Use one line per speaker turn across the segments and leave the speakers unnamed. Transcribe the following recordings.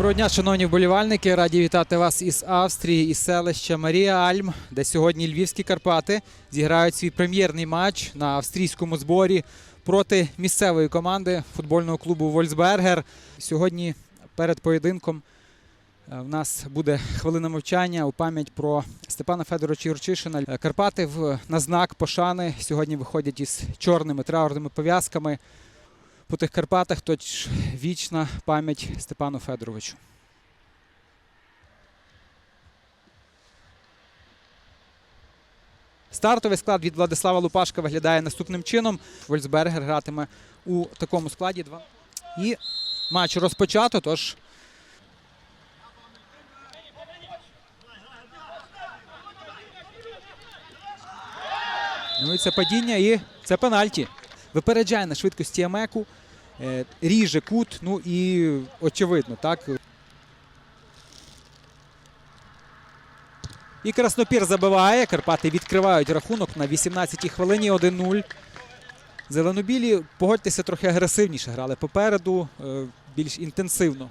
Доброго дня, шановні вболівальники. Раді вітати вас із Австрії, із селища Марія Альм, де сьогодні Львівські Карпати зіграють свій прем'єрний матч на австрійському зборі проти місцевої команди футбольного клубу Вольсбергер. Сьогодні перед поєдинком е, в нас буде хвилина мовчання у пам'ять про Степана Федоровича Юрчишина. Е, Карпати на знак пошани сьогодні виходять із чорними траурними пов'язками по тих Карпатах, тож вічна пам'ять Степану Федоровичу. Стартовий склад від Владислава Лупашка виглядає наступним чином. Вольсбергер гратиме у такому складі. І матч розпочато. Тож Ну і це падіння і це пенальті. Випереджає на швидкості Емеку, е, ріже кут, ну і очевидно, так. І Краснопір забиває. Карпати відкривають рахунок на 18-й хвилині 1-0. Зеленобілі, погодьтеся, трохи агресивніше грали попереду, е, більш інтенсивно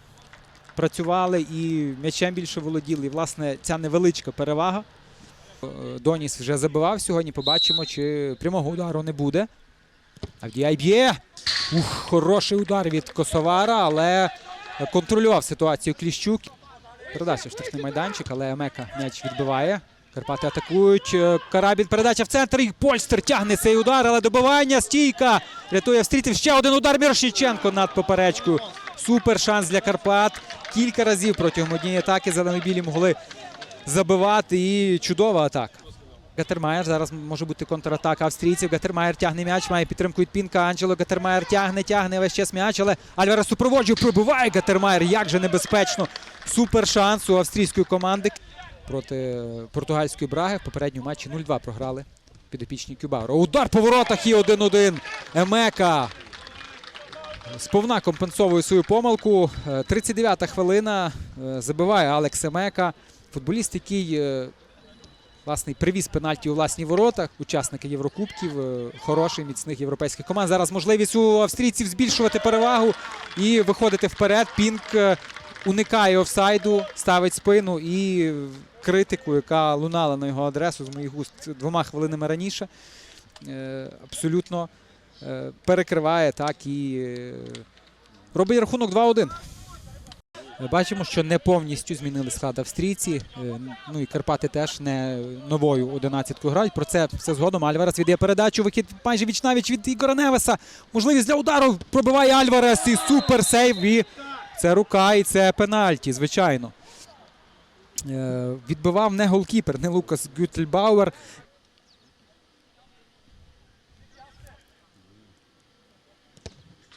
працювали і м'ячем більше володіли. І, власне, ця невеличка перевага. Е, Доніс вже забивав сьогодні. Побачимо, чи прямого удару не буде. Авдіяй б'є. Ух, хороший удар від Косовара, але контролював ситуацію Кліщук. Передача в штрафний майданчик, але Мека м'яч відбиває. Карпати атакують. Е, Карабін передача в центр. І Польстер тягне цей удар, але добивання. Стійка. Рятує австрійців. Ще один удар Мірошніченко над поперечкою. Супер шанс для Карпат. Кілька разів протягом однієї атаки зеленобілі могли забивати. І чудова атака. Гатермаєр зараз може бути контратака австрійців. Гатермаєр тягне м'яч, має підтримку від Пінка. Анджело Гатермаєр тягне, тягне весь час м'яч, але Альварес супроводжує, пробиває Гатермаєр. Як же небезпечно. Супер шанс у австрійської команди проти е, португальської Браги. В попередньому матчі 0-2 програли підопічні Кюбаура. Удар по воротах і 1-1. Емека сповна компенсовує свою помилку. Е, 39-та хвилина. Е, Забиває Алекс Емека. Футболіст, який власне, привіз пенальті у власні ворота. Учасники Єврокубків, е, хороший, міцних європейських команд. Зараз можливість у австрійців збільшувати перевагу і виходити вперед. Пінк е, уникає офсайду, ставить спину і критику, яка лунала на його адресу з моїх уст двома хвилинами раніше. е, Абсолютно перекриває так і робить рахунок 2-1. Бачимо, що не повністю змінили склад австрійці. Е, Ну і Карпати теж не новою одинадцяткою грають. Про це все згодом. Альварес віддає передачу. Вихід майже вічнавіч від Ігора Невеса. Можливість для удару пробиває Альварес і супер сейв. І це рука, і це пенальті, звичайно. Е, Відбивав не голкіпер, не Лукас Гютельбауер.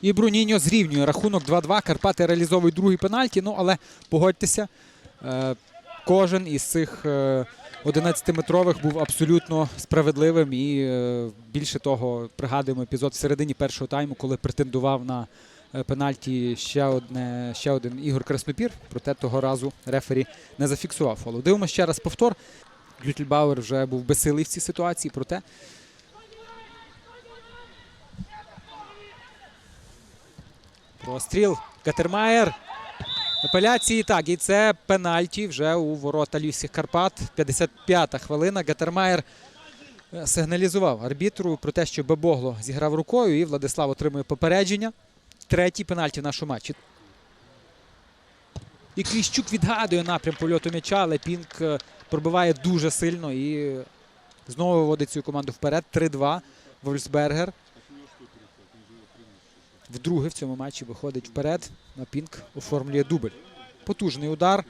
І Бруніньо зрівнює рахунок 2-2. Карпати реалізовують другий пенальті. Ну, але погодьтеся, е, кожен із цих е, 11-метрових був абсолютно справедливим. І е, більше того, пригадуємо епізод в середині першого тайму, коли претендував на е, пенальті ще, одне, ще один Ігор Краснопір. Проте того разу рефері не зафіксував фолу. Дивимося ще раз повтор. Гютельбауер вже був безсилий в цій ситуації, проте Простріл. Катермаєр. Апеляції так, і це пенальті вже у ворота Львівських Карпат. 55-та хвилина. Гатермаєр е, сигналізував арбітру про те, що Бебогло зіграв рукою, і Владислав отримує попередження. Третій пенальті в нашому матчі. І Кліщук відгадує напрям польоту м'яча, але Пінк е, пробиває дуже сильно і знову виводить цю команду вперед. 3-2. Вольсбергер. Вдруге в цьому матчі виходить вперед. На Пінк оформлює дубль. Потужний удар.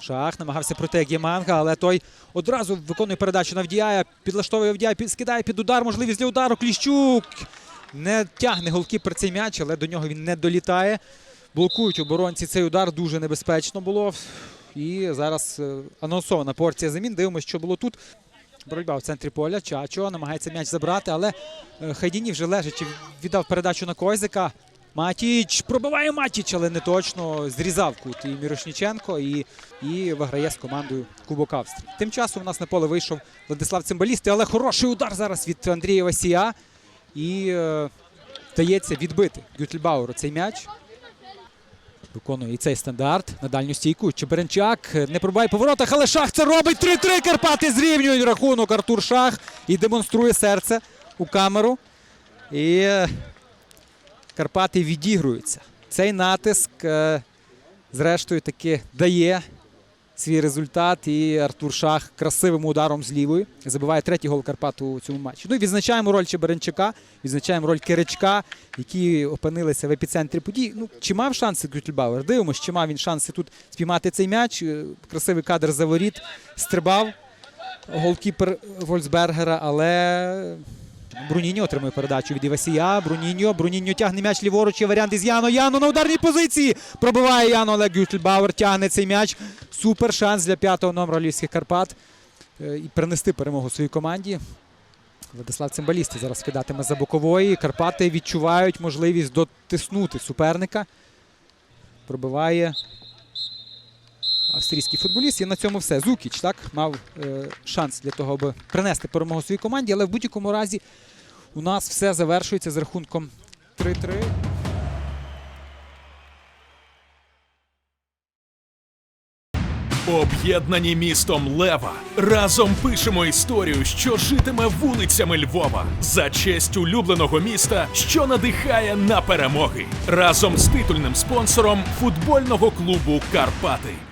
Шах намагався пройти Гєманга, але той одразу виконує передачу на Вдіяя. Підлаштовує Вдіяя, скидає під удар. Можливість для удару. Кліщук не тягне голкіпер цей м'яч, але до нього він не долітає. Блокують оборонці цей удар. Дуже небезпечно було. І зараз е, анонсована порція замін. Дивимося, що було тут. Боротьба в центрі поля. Чачо намагається м'яч забрати, але е, Хайдіні вже лежачи віддав передачу на Койзика. Матіч пробиває Матіч, але не точно зрізав кут і Мірошніченко і, і виграє з командою Кубок Австрії. Тим часом у нас на поле вийшов Владислав Цимбалісти, але хороший удар зараз від Андрія Васія. І е, вдається відбити Гютельбауру цей м'яч. Виконує і цей стандарт на дальню стійку. Чеберенчак не пробиває поворота, але Шах це робить. 3-3. Карпати зрівнюють рахунок. Артур Шах і демонструє серце у камеру. І е, Карпати відігруються. Цей натиск, е, зрештою, таки дає свій результат. І Артур Шах красивим ударом з лівої забиває третій гол Карпат у цьому матчі. Ну і відзначаємо роль Чеберенчака, відзначаємо роль Киричка, які опинилися в епіцентрі подій. Ну, чи мав шанси Гютельбауер? Дивимося, чи мав він шанси тут спіймати цей м'яч. Е, Красивий кадр за воріт. Стрибав голкіпер Вольсбергера, але Бруніньо отримує передачу від Івасія. Бруніньо. Бруніньо тягне м'яч ліворуч. Є варіант із Яно. Яно на ударній позиції. Пробиває Яно Олег Гютельбауер. Тягне цей м'яч. Супер шанс для п'ятого номера Львівських Карпат. Е, І принести перемогу своїй команді. Владислав Цимбалісти зараз кидатиме за бокової. Карпати відчувають можливість дотиснути суперника. Пробиває австрійський футболіст. І на цьому все. Зукіч так мав е, шанс для того, аби принести перемогу своїй команді. Але в будь-якому разі у нас все завершується з рахунком 3-3.
Об'єднані містом Лева разом пишемо історію, що житиме вулицями Львова за честь улюбленого міста, що надихає на перемоги разом з титульним спонсором футбольного клубу Карпати.